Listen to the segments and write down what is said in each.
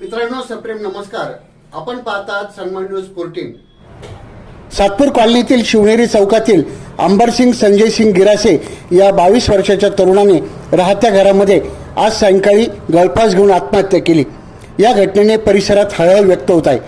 मित्रांनो सप्रेम नमस्कार. आपण पाहतात सन्मान न्यूज फोर्टीन सातपूर कॉलनीतील शिवनेरी चौकातील अंबरसिंग संजयसिंग गिरासे या बावीस वर्षाच्या तरुणाने राहत्या घरामध्ये आज सायंकाळी गळफास घेऊन आत्महत्या केली. या घटनेने परिसरात हळहळ व्यक्त होत आहे.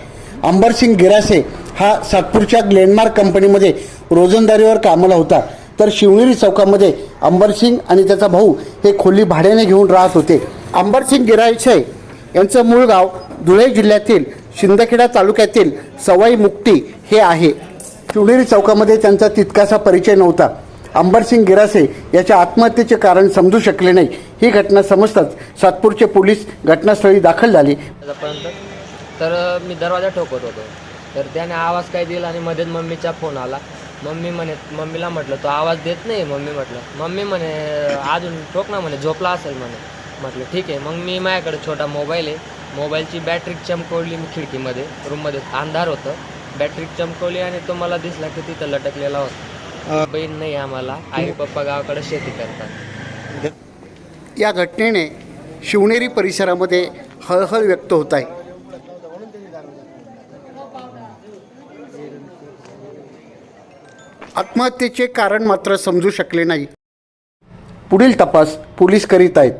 अंबरसिंग गिरासे हा सातपूरच्या ग्लेनमार्क कंपनीमध्ये रोजंदारीवर कामाला होता. तर शिवनेरी चौकामध्ये अंबरसिंग आणि त्याचा भाऊ हे खोली भाड्याने घेऊन राहत होते. अंबरसिंग गिरायचे यांचं मूळ गाव धुळे जिल्ह्यातील शिंदखेडा तालुक्यातील सवाई मुक्ती हे आहे. शिवनेरी चौकामध्ये त्यांचा तितकासा परिचय नव्हता. अंबरसिंग गिरासे याच्या आत्महत्येचे कारण समजू शकले नाही. ही घटना समजताच सातपूरचे पोलीस घटनास्थळी दाखल झाले. तर मी दरवाजा ठोकत होतो. तर त्याने आवाज काय दिला आणि मध्येच मम्मीचा फोन आला. मम्मी म्हणे मम्मीला म्हटलं तो आवाज देत नाही मम्मी म्हटलं. मम्मी म्हणे अजून ठोक ना म्हणे झोपला असेल म्हणे. म्हटलं ठीक आहे मग मी माझ्याकडे छोटा मोबाईल आहे. मोबाईलची बॅटरी चमकवली मी खिडकीमध्ये रूममध्ये. अंधार होतं. बॅटरी चमकवली आणि तो मला दिसला की तिथं लटकलेला होता. बहीण नाही आम्हाला. आई पप्पा गावाकडे शेती करतात. या घटनेने शिवनेरी परिसरामध्ये हळहळ व्यक्त होत आहे. आत्महत्येचे कारण मात्र समजू शकले नाही. पुढील तपास पोलीस करीत आहेत.